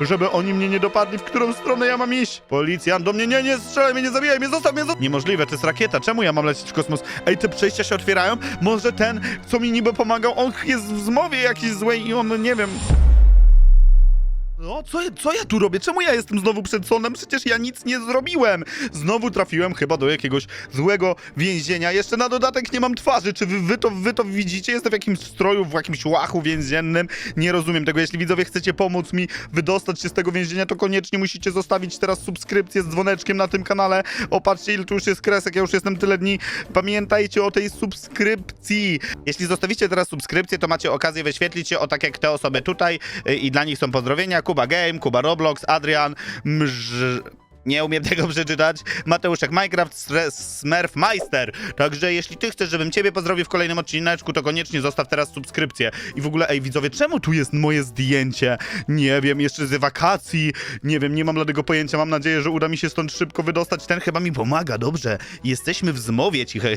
żeby oni mnie nie dopadli, w którą stronę ja mam iść. Policjant do mnie, nie, nie, strzelaj mnie, nie zabijaj mnie, zostaw mnie, zostaw... Niemożliwe, to jest rakieta, czemu ja mam lecieć w kosmos? Ej, te przejścia się otwierają? Może ten, co mi niby pomagał, on jest w zmowie jakiś złej i on, nie wiem... No, co, co ja tu robię? Czemu ja jestem znowu przed sądem? Przecież ja nic nie zrobiłem. Znowu trafiłem chyba do jakiegoś złego więzienia. Jeszcze na dodatek nie mam twarzy. Czy wy, wy, to, wy to widzicie? Jestem w jakimś stroju, w jakimś łachu więziennym. Nie rozumiem tego. Jeśli widzowie chcecie pomóc mi wydostać się z tego więzienia, to koniecznie musicie zostawić teraz subskrypcję z dzwoneczkiem na tym kanale. Opatrzcie, ile tu już jest kresek. Ja już jestem tyle dni. Pamiętajcie o tej subskrypcji. Jeśli zostawicie teraz subskrypcję, to macie okazję wyświetlić się o tak jak te osoby tutaj y, i dla nich są pozdrowienia. Kuba Game, Kuba Roblox, Adrian, Mż... Nie umiem tego przeczytać. Mateuszek Minecraft, Smurf Meister. Także jeśli ty chcesz, żebym ciebie pozdrowił w kolejnym odcineczku, to koniecznie zostaw teraz subskrypcję. I w ogóle, ej widzowie, czemu tu jest moje zdjęcie? Nie wiem, jeszcze z wakacji. Nie wiem, nie mam bladego pojęcia. Mam nadzieję, że uda mi się stąd szybko wydostać. Ten chyba mi pomaga, dobrze. Jesteśmy w zmowie cichej.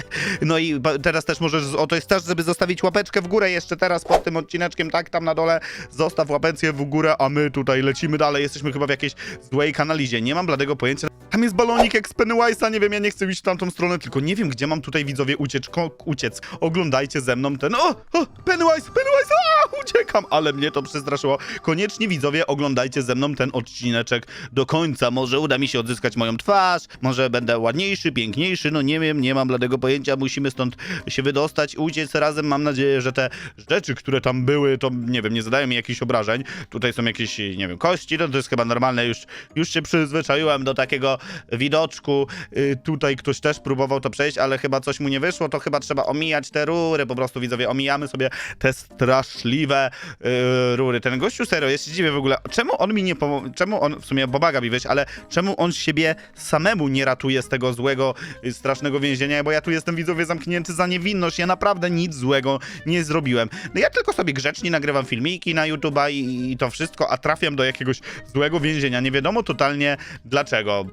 no i teraz też możesz, o to jest też, żeby zostawić łapeczkę w górę jeszcze teraz pod tym odcineczkiem, tak, tam na dole. Zostaw łapeczkę w górę, a my tutaj lecimy dalej. Jesteśmy chyba w jakiejś złej kanalizie. Nie mam bladego pojęcia. Tam jest balonik jak z Pennywise'a, nie wiem, ja nie chcę iść w tamtą stronę, tylko nie wiem, gdzie mam tutaj widzowie uciec. Ko- uciec. Oglądajcie ze mną ten. O! o Pennywise! Pennywise! A, uciekam! Ale mnie to przestraszyło. Koniecznie widzowie, oglądajcie ze mną ten odcineczek do końca. Może uda mi się odzyskać moją twarz, może będę ładniejszy, piękniejszy, no nie wiem, nie mam bladego pojęcia. Musimy stąd się wydostać, uciec razem. Mam nadzieję, że te rzeczy, które tam były, to nie wiem, nie zadają mi jakichś obrażeń. Tutaj są jakieś, nie wiem, kości, no to jest chyba normalne. Już, już się przyzwyczaiłem do takiego widoczku. Y, tutaj ktoś też próbował to przejść, ale chyba coś mu nie wyszło, to chyba trzeba omijać te rury, po prostu widzowie, omijamy sobie te straszliwe y, rury. Ten gościu serio, ja się dziwię w ogóle, czemu on mi nie pomoże, czemu on, w sumie pomaga mi wyjść, ale czemu on siebie samemu nie ratuje z tego złego, y, strasznego więzienia, bo ja tu jestem widzowie zamknięty za niewinność, ja naprawdę nic złego nie zrobiłem. No ja tylko sobie grzecznie nagrywam filmiki na YouTube'a i, i to wszystko, a trafiam do jakiegoś złego więzienia, nie wiadomo totalnie dlaczego.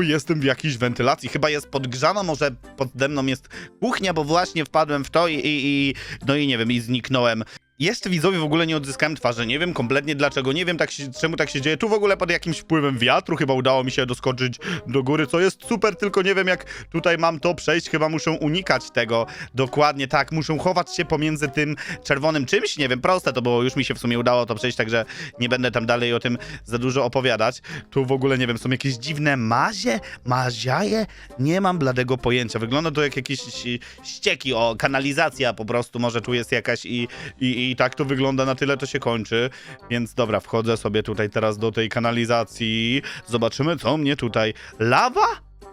Jestem w jakiejś wentylacji, chyba jest podgrzana, może pode mną jest kuchnia, bo właśnie wpadłem w to i, i, i no i nie wiem, i zniknąłem. Jeszcze widzowie w ogóle nie odzyskałem twarzy, nie wiem kompletnie dlaczego, nie wiem tak się, czemu tak się dzieje. Tu w ogóle pod jakimś wpływem wiatru chyba udało mi się doskoczyć do góry, co jest super, tylko nie wiem jak tutaj mam to przejść, chyba muszę unikać tego dokładnie, tak, muszę chować się pomiędzy tym czerwonym czymś, nie wiem, proste to było, już mi się w sumie udało to przejść, także nie będę tam dalej o tym za dużo opowiadać. Tu w ogóle, nie wiem, są jakieś dziwne mazie, maziaje, nie mam bladego pojęcia, wygląda to jak jakieś ści- ścieki, o, kanalizacja po prostu, może tu jest jakaś i, i, i tak to wygląda, na tyle to się kończy, więc dobra, wchodzę sobie tutaj teraz do tej kanalizacji, zobaczymy co mnie tutaj, lawa?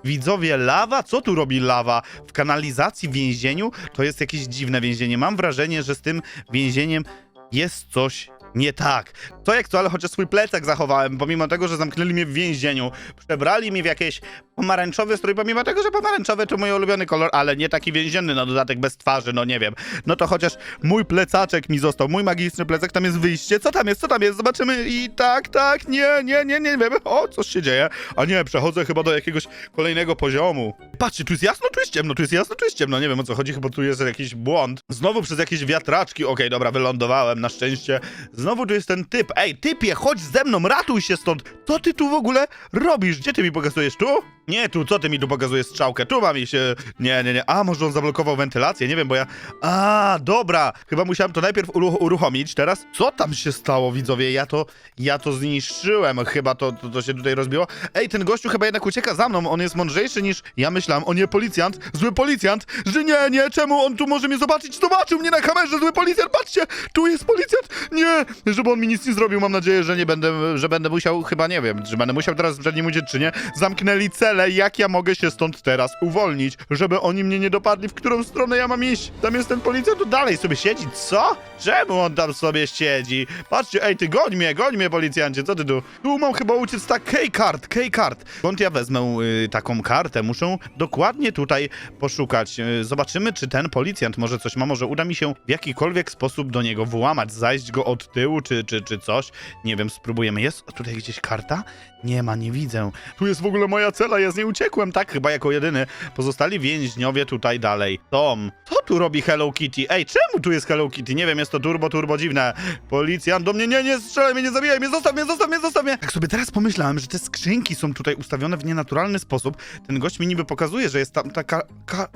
Widzowie, lawa? Co tu robi lawa? W kanalizacji, w więzieniu? To jest jakieś dziwne więzienie. Mam wrażenie, że z tym więzieniem jest coś nie tak. To jak to, ale chociaż swój plecak zachowałem, pomimo tego, że zamknęli mnie w więzieniu. Przebrali mnie w jakieś pomarańczowy strój, pomimo tego, że pomarańczowy to mój ulubiony kolor, ale nie taki więzienny, na dodatek bez twarzy, no nie wiem. No to chociaż mój plecaczek mi został, mój magiczny plecak, tam jest wyjście. Co tam jest, co tam jest? Zobaczymy i tak, tak, nie, nie, nie, nie wiem. O, coś się dzieje. A nie, przechodzę chyba do jakiegoś kolejnego poziomu. Patrzcie, tu jest jasno, tu jest ciemno, tu jest jasno, tu jest ciemno. Nie wiem o co chodzi, chyba tu jest jakiś błąd. Znowu przez jakieś wiatraczki. Okej, dobra, wylądowałem, na szczęście. Znowu tu jest ten typ. Ej, typie, chodź ze mną, ratuj się stąd. Co ty tu w ogóle robisz? Gdzie ty mi pokazujesz? Tu? Nie, tu, co ty mi tu pokazujesz strzałkę? Tu mam się... Nie, nie, nie. A, może on zablokował wentylację? Nie wiem, bo ja... A, dobra. Chyba musiałem to najpierw uruch uruchomić. Teraz, co tam się stało, widzowie? Ja to... Ja to zniszczyłem. Chyba to, to, to się tutaj rozbiło. Ej, ten gościu chyba jednak ucieka za mną. On jest mądrzejszy niż ja myślałem. O nie, policjant. Zły policjant. Że nie, nie, czemu on tu może mnie zobaczyć? Zobaczył mnie na kamerze, zły policjant. Patrzcie, tu jest policjant. Nie, żeby on mi nic nie zrobił. Mam nadzieję, że nie będę, że będę musiał, chyba nie wiem, że będę musiał teraz przed nim uciec, czy nie. Zamknęli cele. Jak ja mogę się stąd teraz uwolnić, żeby oni mnie nie dopadli? W którą stronę ja mam iść? Tam jest ten policjant, tu dalej sobie siedzi. Co? Czemu on tam sobie siedzi? Patrzcie, ej, ty goń mnie, goń mnie, policjancie, co ty tu? Tu mam chyba uciec tak, K-card, K-card. Skąd ja wezmę y, taką kartę? Muszę dokładnie tutaj poszukać. Y, zobaczymy, czy ten policjant może coś ma, może uda mi się w jakikolwiek sposób do niego włamać, zajść go od tyłu, czy, czy, czy coś. Nie wiem, spróbujemy. Jest tutaj gdzieś karta? Nie ma, nie widzę. Tu jest w ogóle moja cela, ja z niej uciekłem, tak? Chyba jako jedyny. Pozostali więźniowie tutaj dalej. Tom, co tu robi Hello Kitty? Ej, czemu tu jest Hello Kitty? Nie wiem, jest to turbo, turbo dziwne. Policjant do mnie, nie, nie, strzelaj mnie, nie zabijaj mnie, zostaw mnie, zostaw mnie, zostaw mnie. Tak sobie teraz pomyślałem, że te skrzynki są tutaj ustawione w nienaturalny sposób. Ten gość mi niby pokazuje, że jest tam taka... Ka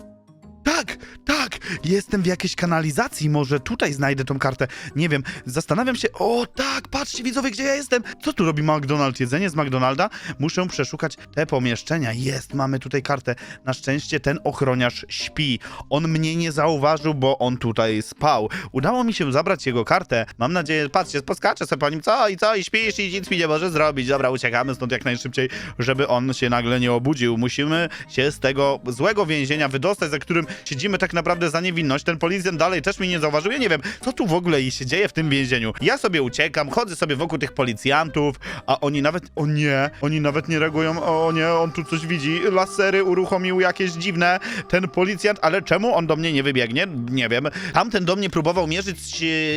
tak, tak! Jestem w jakiejś kanalizacji, może tutaj znajdę tą kartę. Nie wiem, zastanawiam się. O, tak, patrzcie widzowie, gdzie ja jestem! Co tu robi McDonald's? Jedzenie z McDonalda? Muszę przeszukać te pomieszczenia. Jest, mamy tutaj kartę. Na szczęście ten ochroniarz śpi. On mnie nie zauważył, bo on tutaj spał. Udało mi się zabrać jego kartę. Mam nadzieję, patrzcie, poskaczę sobie po nim, co i co, i śpisz, i nic mi nie może zrobić. Dobra, uciekamy stąd jak najszybciej, żeby on się nagle nie obudził. Musimy się z tego złego więzienia wydostać, za którym siedzimy tak naprawdę za niewinność. Ten policjant dalej też mnie nie zauważył. Ja nie wiem, co tu w ogóle się dzieje w tym więzieniu. Ja sobie uciekam, chodzę sobie wokół tych policjantów, a oni nawet, o nie, oni nawet nie reagują, o nie, on tu coś widzi, lasery uruchomił jakieś dziwne, ten policjant, ale czemu on do mnie nie wybiegnie? Nie wiem. Tamten do mnie próbował mierzyć,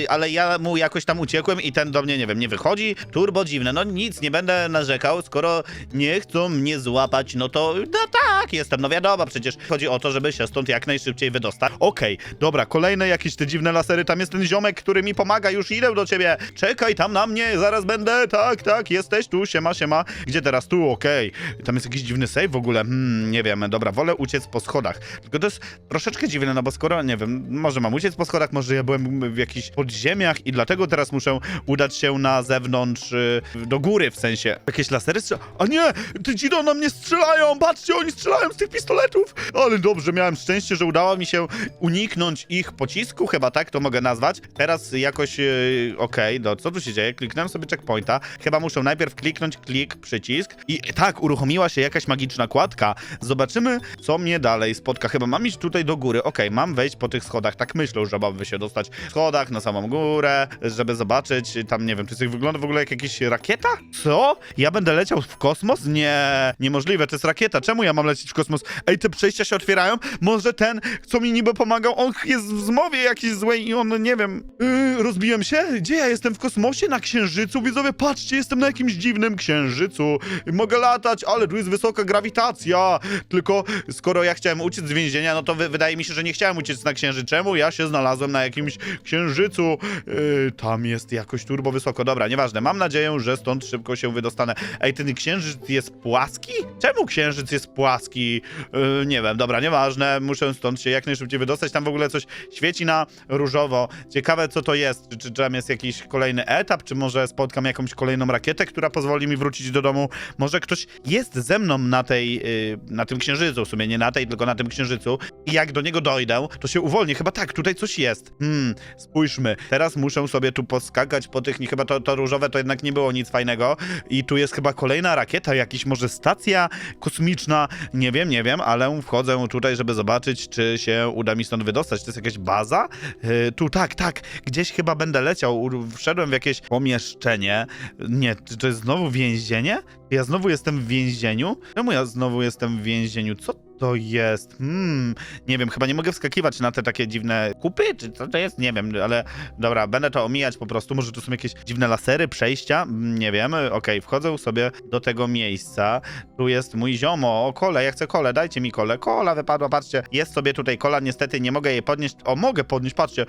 ale ja mu jakoś tam uciekłem i ten do mnie, nie wiem, nie wychodzi. Turbo dziwne, no nic, nie będę narzekał, skoro nie chcą mnie złapać, no to, no tak, jestem, no wiadomo, przecież chodzi o to, żeby się stąd jak najszybciej wydostać. Okej, dobra, kolejne jakieś te dziwne lasery, tam jest ten ziomek, który mi pomaga, już idę do ciebie, czekaj tam na mnie, zaraz będę, tak, tak, jesteś tu, siema, siema, gdzie teraz, tu, okej, tam jest jakiś dziwny save w ogóle, hmm, nie wiem, dobra, wolę uciec po schodach, tylko to jest troszeczkę dziwne, no bo skoro, nie wiem, może mam uciec po schodach, może ja byłem w jakichś podziemiach i dlatego teraz muszę udać się na zewnątrz, y, do góry w sensie. Jakieś lasery strzel... A nie! Ty ci na mnie strzelają! Patrzcie, oni strzelają z tych pistoletów! Ale dobrze, miałem szczęście, że udało mi się uniknąć ich pocisku, chyba tak to mogę nazwać. Teraz jakoś, yy, okej, no co tu się dzieje? Kliknąłem sobie checkpointa. Chyba muszę najpierw kliknąć klik, przycisk i tak, uruchomiła się jakaś magiczna kładka. Zobaczymy, co mnie dalej spotka. Chyba mam iść tutaj do góry. Okej, mam wejść po tych schodach. Tak myślę, że mam się dostać w schodach na samą górę, żeby zobaczyć, tam nie wiem, czy coś wygląda w ogóle jak jakaś rakieta? Co? Ja będę leciał w kosmos? Nie, niemożliwe, to jest rakieta. Czemu ja mam lecieć w kosmos? Ej, te przejścia się otwierają? Może ten, co mi niby pomagał, on jest w zmowie jakiś złej i on, nie wiem, yy, rozbiłem się? Gdzie ja jestem? W kosmosie? Na księżycu? Widzowie, patrzcie, jestem na jakimś dziwnym księżycu. Mogę latać, ale tu jest wysoka grawitacja. Tylko skoro ja chciałem uciec z więzienia, no to wy wydaje mi się, że nie chciałem uciec na księżyc. Czemu ja się znalazłem na jakimś księżycu? Yy, tam jest jakoś turbo wysoko. Dobra, nieważne. Mam nadzieję, że stąd szybko się wydostanę. Ej, ten księżyc jest płaski? Czemu księżyc jest płaski? Yy, nie wiem, dobra, nieważne. Muszę stąd się jak najszybciej wydostać. Tam w ogóle coś świeci na różowo. Ciekawe, co to jest. Czy, czy jest jakiś kolejny etap, czy może spotkam jakąś kolejną rakietę, która pozwoli mi wrócić do domu. Może ktoś jest ze mną na tej, yy, na tym księżycu. W sumie nie na tej, tylko na tym księżycu. I jak do niego dojdę, to się uwolnię. Chyba tak, tutaj coś jest. Hmm, spójrzmy. Teraz muszę sobie tu poskakać po tych, nie, chyba to, to różowe to jednak nie było nic fajnego. I tu jest chyba kolejna rakieta, jakiś może stacja kosmiczna. Nie wiem, nie wiem, ale wchodzę tutaj, żeby zobaczyć, czy się uda mi stąd wydostać. To jest jakaś baza? Yy, tu, tak, tak. Gdzieś chyba będę leciał. Wszedłem w jakieś pomieszczenie. Nie, czy to jest znowu więzienie? Ja znowu jestem w więzieniu? Czemu ja znowu jestem w więzieniu? Co to jest? Hmm, nie wiem, chyba nie mogę wskakiwać na te takie dziwne kupy, czy co to jest? Nie wiem, ale dobra, będę to omijać po prostu. Może tu są jakieś dziwne lasery, przejścia? Mm, Nie wiem. Okej, wchodzę sobie do tego miejsca. Tu jest mój ziomo. O, kole, ja chcę kole, dajcie mi kole. Kola wypadła, patrzcie. Jest sobie tutaj kola, niestety nie mogę jej podnieść. O, mogę podnieść, patrzcie.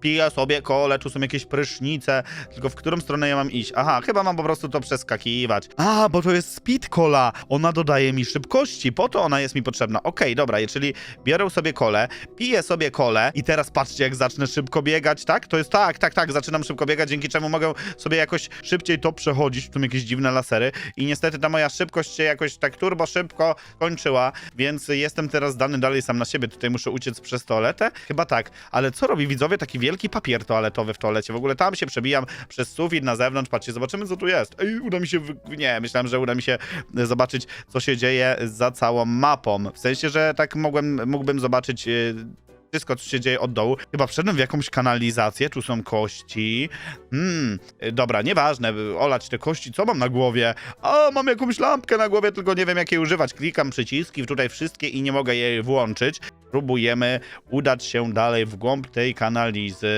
Piję sobie kole, tu są jakieś prysznice. Tylko w którą stronę ja mam iść? Aha, chyba mam po prostu to przeskakiwać. A, bo to jest speed cola. Ona dodaje mi szybkości, po to ona jest mi potrzebna. Okej, dobra, czyli biorę sobie kole, piję sobie kole i teraz patrzcie, jak zacznę szybko biegać, tak? To jest tak, tak, tak, zaczynam szybko biegać, dzięki czemu mogę sobie jakoś szybciej to przechodzić. Tu jakieś dziwne lasery i niestety ta moja szybkość się jakoś tak turbo szybko kończyła, więc jestem teraz dany dalej sam na siebie. Tutaj muszę uciec przez toaletę? Chyba tak. Ale co robi widzowie? Taki wielki papier toaletowy w toalecie. W ogóle tam się przebijam przez sufit na zewnątrz. Patrzcie, zobaczymy co tu jest. Ej, uda mi się... Nie, myślałem, że uda mi się e, zobaczyć, co się dzieje za całą mapą. W sensie, że tak mogłem, mógłbym zobaczyć... Wszystko, co się dzieje od dołu. Chyba wszedłem w jakąś kanalizację, tu są kości. Hmm, dobra, nieważne, olać te kości, co mam na głowie? A, mam jakąś lampkę na głowie, tylko nie wiem jak jej używać. Klikam przyciski, tutaj wszystkie i nie mogę jej włączyć. próbujemy udać się dalej w głąb tej kanalizy.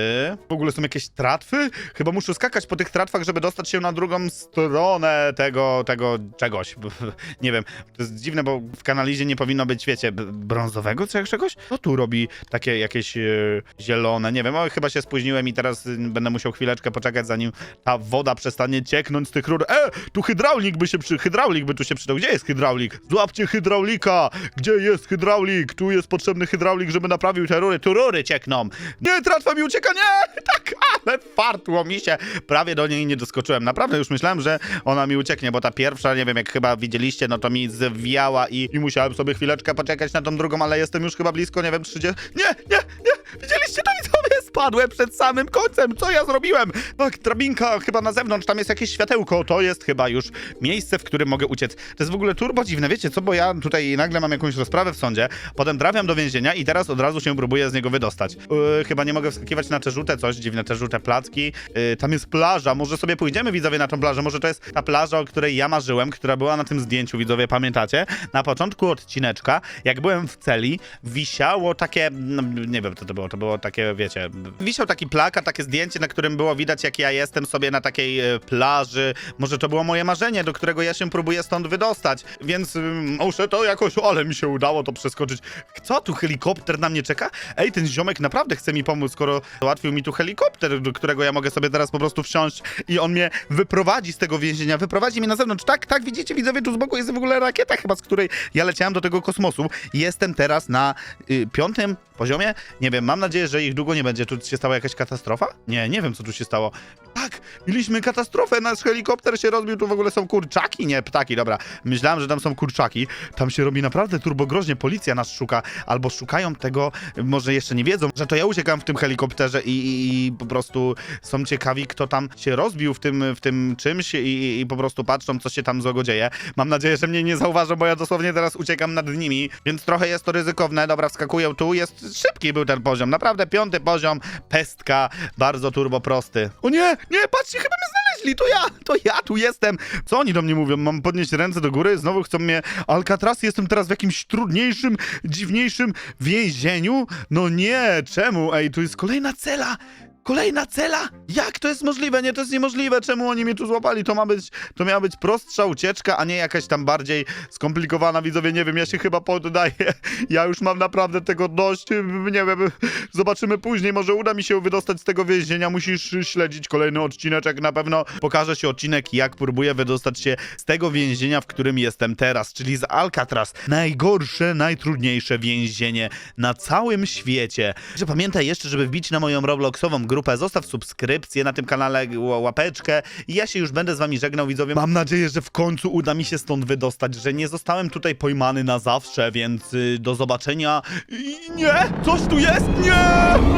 W ogóle są jakieś tratwy? Chyba muszę skakać po tych tratwach, żeby dostać się na drugą stronę tego, tego czegoś. Nie wiem, to jest dziwne, bo w kanalizie nie powinno być, wiecie, brązowego czy czegoś? Co tu robi takie jakieś e, zielone? Nie wiem, o, chyba się spóźniłem i teraz y, będę musiał chwileczkę poczekać, zanim ta woda przestanie cieknąć z tych rur. E, tu hydraulik by się przy... Hydraulik by tu się przydał. Gdzie jest hydraulik? Złapcie hydraulika! Gdzie jest hydraulik? Tu jest potrzebny hydraulik, żeby naprawił te rury. Tu rury ciekną. Nie, tratwa mi ucieka, nie! Tak, ale fartło mi się. Prawie do niej nie doskoczyłem. Naprawdę już myślałem, że ona mi ucieknie, bo ta pierwsza, nie wiem, jak chyba widzieliście, no to mi zwiała i, i musiałem sobie chwileczkę poczekać na tą drugą, ale jestem już chyba blisko, nie wiem, 30... Nie, nie, nie! Widzieliście to Spadłem przed samym końcem. Co ja zrobiłem? Tak, drabinka chyba na zewnątrz, tam jest jakieś światełko. To jest chyba już miejsce, w którym mogę uciec. To jest w ogóle turbo dziwne, wiecie co? Bo ja tutaj nagle mam jakąś rozprawę w sądzie, potem trafiam do więzienia i teraz od razu się próbuję z niego wydostać. Yy, chyba nie mogę wskakiwać na te żółte coś, dziwne te żółte placki. Yy, tam jest plaża, może sobie pójdziemy widzowie na tą plażę, może to jest ta plaża, o której ja marzyłem, która była na tym zdjęciu, widzowie, pamiętacie? Na początku odcineczka, jak byłem w celi, wisiało takie, no, nie wiem co to było, to było takie, wiecie, wisiał taki plakat, takie zdjęcie, na którym było widać, jak ja jestem sobie na takiej e, plaży. Może to było moje marzenie, do którego ja się próbuję stąd wydostać, więc ym, muszę to jakoś, ale mi się udało to przeskoczyć. Co, tu helikopter na mnie czeka? Ej, ten ziomek naprawdę chce mi pomóc, skoro załatwił mi tu helikopter, do którego ja mogę sobie teraz po prostu wsiąść i on mnie wyprowadzi z tego więzienia, wyprowadzi mnie na zewnątrz. Tak, tak, widzicie, widzowie, tu z boku jest w ogóle rakieta chyba, z której ja leciałem do tego kosmosu. Jestem teraz na y, piątym poziomie. Nie wiem, mam nadzieję, że ich długo nie będzie. Tu się stała jakaś katastrofa? Nie, nie wiem, co tu się stało. Tak, mieliśmy katastrofę, nasz helikopter się rozbił, tu w ogóle są kurczaki, nie, ptaki, dobra. Myślałem, że tam są kurczaki. Tam się robi naprawdę turbogroźnie, policja nas szuka, albo szukają tego, może jeszcze nie wiedzą, że to ja uciekam w tym helikopterze i, i, i po prostu są ciekawi, kto tam się rozbił w tym, w tym czymś i, i, po prostu patrzą, co się tam złego dzieje. Mam nadzieję, że mnie nie zauważą, bo ja dosłownie teraz uciekam nad nimi, więc trochę jest to ryzykowne. Dobra, wskakuję tu, jest szybki był ten poziom, naprawdę piąty poziom, pestka, bardzo turbo prosty. O nie, nie, patrzcie, chyba mnie znaleźli, to ja, to ja tu jestem. Co oni do mnie mówią? Mam podnieść ręce do góry, znowu chcą mnie Alcatraz, jestem teraz w jakimś trudniejszym, dziwniejszym więzieniu? No nie, czemu? Ej, tu jest kolejna cela. Kolejna cela? Jak to jest możliwe? Nie, to jest niemożliwe. Czemu oni mnie tu złapali? To ma być, to miała być prostsza ucieczka, a nie jakaś tam bardziej skomplikowana. Widzowie, nie wiem, ja się chyba poddaję. Ja już mam naprawdę tego dość. Nie wiem, zobaczymy później. Może uda mi się wydostać z tego więzienia. Musisz śledzić kolejny odcineczek. Na pewno pokaże się odcinek, jak próbuję wydostać się z tego więzienia, w którym jestem teraz, czyli z Alcatraz. Najgorsze, najtrudniejsze więzienie na całym świecie. Że pamiętaj jeszcze, żeby wbić na moją Robloxową grupę, zostaw subskrypcję na tym kanale, łapeczkę i ja się już będę z wami żegnał, widzowie. Mam nadzieję, że w końcu uda mi się stąd wydostać, że nie zostałem tutaj pojmany na zawsze, więc y, do zobaczenia. I nie! Coś tu jest! Nie!